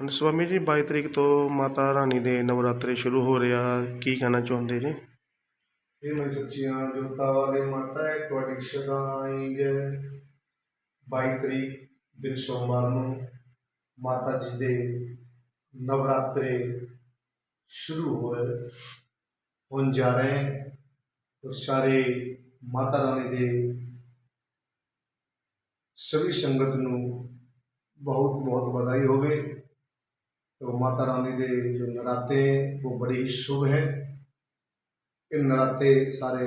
ਹਾਂਜੀ ਸਵਾਮੀ ਜੀ, ਬਾਈ ਤਰੀਕ ਤੋਂ ਮਾਤਾ ਰਾਣੀ ਦੇ ਨਵਰਾਤਰੇ ਸ਼ੁਰੂ ਹੋ ਰਿਹਾ ਕੀ ਕਹਿਣਾ ਚਾਹੁੰਦੇ ਜੀ? ਇਹ ਮੈਂ ਸੱਚੀਆਂ ਜੁਗਤਾ ਵਾਲੇ ਮਾਤਾ ਹੈ ਤੁਹਾਡੀ ਸ਼ਰਧਾਈ ਹੈ। 22 ਤਰੀਕ ਦਿਨ ਸੋਮਵਾਰ ਨੂੰ ਮਾਤਾ ਜੀ ਦੇ ਨਵਰਾਤਰੇ ਸ਼ੁਰੂ ਹੋ ਰਹੇ, ਹੋਣ ਜਾ ਰਹੇ ਹਨ ਸਾਰੇ ਮਾਤਾ ਰਾਣੀ ਦੇ ਸਭੀ ਸੰਗਤ ਨੂੰ ਬਹੁਤ ਬਹੁਤ ਵਧਾਈ ਹੋਵੇ। तो माता रानी के जो नराते हैं वो बड़े ही शुभ हैं। इन नराते सारे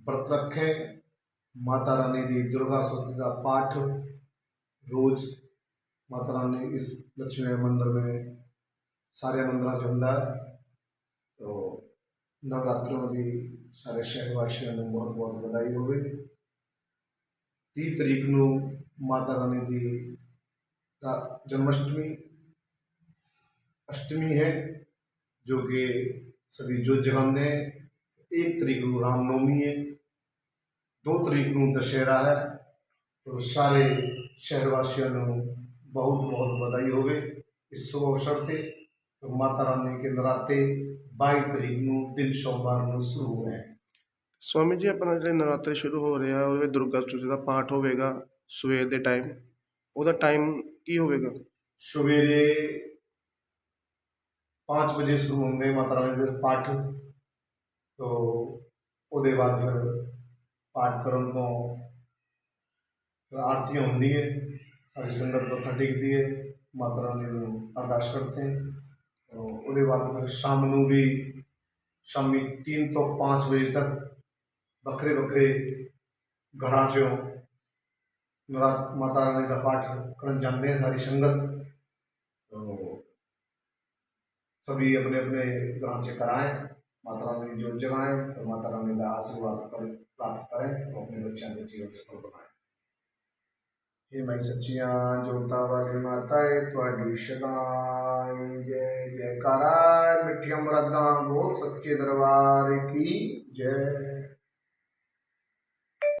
व्रत रखें। माता रानी की दुर्गा सप्तती का पाठ रोज माता रानी इस लक्ष्मी मंदिर में सारे मंदिर होंगे तो नवरात्रों की सारे शहरवासियों बहुत बहुत बधाई हो तीह तरीक माता रानी की जन्माष्टमी अष्टमी है जो कि सभी जोत जगाते हैं एक तरीक को रामनवमी है दो तरीक को दशहरा है तो सारे शहरवासियों ਨੂੰ ਬਹੁਤ ਬਹੁਤ ਵਧਾਈ ਹੋਵੇ ਇਸ ਸ਼ੁਭ ਅਵਸਰ ਤੇ तो माता रानी के नराते 22 ਤਰੀਕ ਨੂੰ ਦਿਨ ਸੋਮਵਾਰ ਨੂੰ ਸ਼ੁਰੂ ਹੋਏ हैं ਸਵਾਮੀ ਜੀ ਆਪਣਾ ਜਿਹੜੇ ਨਵਰਾਤਰੇ ਸ਼ੁਰੂ ਹੋ ਰਿਹਾ ਉਹਦੇ ਵਿੱਚ ਦੁਰਗਾ ਸਤੁਤੀ ਦਾ ਪਾਠ ਹੋਵੇਗਾ ਸਵੇਰ ਦੇ ਟਾਈਮ ਉਹਦਾ ਟਾਈਮ ਕੀ ਹੋਵੇਗਾ ਸਵੇਰੇ 5 ਵਜੇ ਸ਼ੁਰੂ ਹੁੰਦੇ ਮਾਤਾ ਰਾਣੀ ਦੇ ਪਾਠ ਤੋ ਉਹਦੇ ਬਾਅਦ ਫਿਰ ਪਾਠ ਕਰਨ ਤੋਂ ਫਿਰ ਆਰਤੀ ਹੁੰਦੀ ਹੈ ਸਾਰੀ ਸੰਗਤ ਮੱਥਾ ਟੇਕਦੀ ਹੈ ਮਾਤਾ ਰਾਣੀ ਨੂੰ ਅਰਦਾਸ ਕਰਦੇ ਹੈ ਤੋ ਉਹਦੇ ਬਾਅਦ ਫਿਰ ਸ਼ਾਮ ਨੂੰ ਵੀ ਸ਼ਾਮੀ 3 ਤੋਂ 5 ਵਜੇ ਤੱਕ ਵੱਖਰੇ ਵੱਖਰੇ ਘਰਾਂ 'ਚੋਂ ਨਰਾ ਮਾਤਾ ਰਾਣੀ ਦਾ ਪਾਠ ਕਰਨ ਜਾਂਦੇ हैं सारी संगत सभी अपने अपने ग्रहण से कराएँ, माता रानी जो जगाएँ, और तो माता रानी का आशीर्वाद कर, प्राप्त करें, और तो अपने बच्चों के जीवन सफल बनाए। हे मई सचिया जोता वाली माता है थोड़ी जय जयकारा मिठिया मुरादा, बोल सच्चे दरबार की जय।